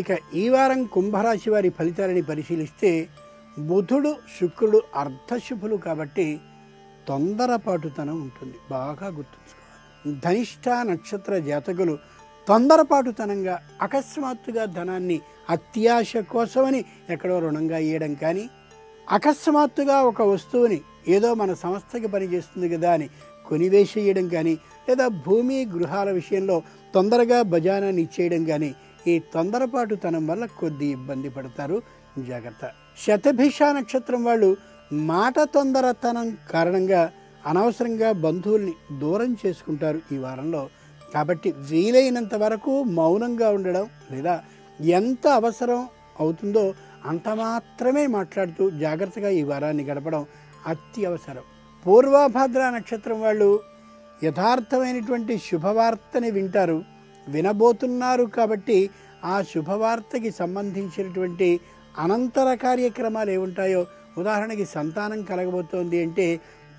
ఇక ఈ వారం కుంభరాశి వారి ఫలితాలని పరిశీలిస్తే బుధుడు శుక్రుడు అర్ధశుభులు కాబట్టి తొందరపాటుతనం ఉంటుంది. బాగా గుర్తుంచుకోవాలి. ధనిష్ట నక్షత్ర జాతకులు తొందరపాటుతనంగా అకస్మాత్తుగా ధనాన్ని అత్యాశ కోసమని ఎక్కడో రుణంగా ఇవ్వడం కానీ అకస్మాత్తుగా ఒక వస్తువుని ఏదో మన సంస్థకి పనిచేస్తుంది కదా అని కొనివేసేయడం కానీ లేదా భూమి గృహాల విషయంలో తొందరగా బజానాన్ని ఇచ్చేయడం కానీ ఈ తొందరపాటుతనం వల్ల కొద్ది ఇబ్బంది పడతారు. జాగ్రత్త. శతభిష నక్షత్రం వాళ్ళు మాట తొందరతనం కారణంగా అనవసరంగా బంధువుల్ని దూరం చేసుకుంటారు ఈ వారంలో. కాబట్టి వీలైనంత వరకు మౌనంగా ఉండడం లేదా ఎంత అవసరం అవుతుందో అంత మాత్రమే మాట్లాడుతూ జాగ్రత్తగా ఈ వారాన్ని గడపడం అత్యవసరం. పూర్వభద్ర నక్షత్రం వాళ్ళు యథార్థమైనటువంటి శుభవార్తని వింటారు. వినబోతున్నారు కాబట్టి ఆ శుభవార్తకి సంబంధించినటువంటి అనంతర కార్యక్రమాలు ఏముంటాయో ఉదాహరణకి సంతానం కలగబోతోంది అంటే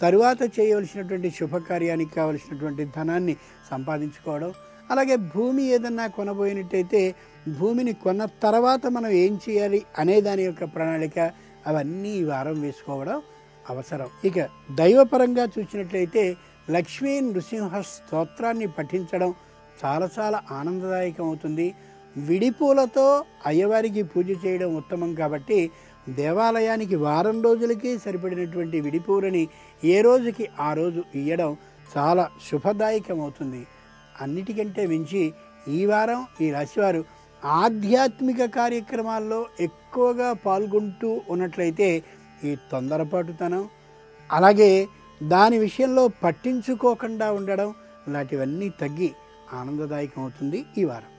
తరువాత చేయవలసినటువంటి శుభకార్యానికి కావలసినటువంటి ధనాన్ని సంపాదించుకోవడం అలాగే భూమి ఏదన్నా కొనబోయినట్టయితే భూమిని కొన్న తర్వాత మనం ఏం చేయాలి అనే దాని యొక్క ప్రణాళిక అవన్నీ ఈ వారం వేసుకోవడం అవసరం. ఇక దైవపరంగా చూసినట్లయితే లక్ష్మీ నృసింహ స్తోత్రాన్ని పఠించడం చాలా చాలా ఆనందదాయకం అవుతుంది విడిపూలతో అయ్యవారికి పూజ చేయడం ఉత్తమం కాబట్టి దేవాలయానికి వారం రోజులకి సరిపడినటువంటి విడిపూలని ఏ రోజుకి ఆ రోజు ఇయ్యడం చాలా శుభదాయకం అవుతుంది అన్నిటికంటే మించి ఈ వారం ఈ రాశివారు ఆధ్యాత్మిక కార్యక్రమాల్లో ఎక్కువగా పాల్గొంటూ ఉన్నట్లయితే ఈ తొందరపాటుతనం అలాగే దాని విషయంలో పట్టించుకోకుండా ఉండడం లాంటివన్నీ తగ్గి ఆనందదాయకం అవుతుంది ఈ వారం.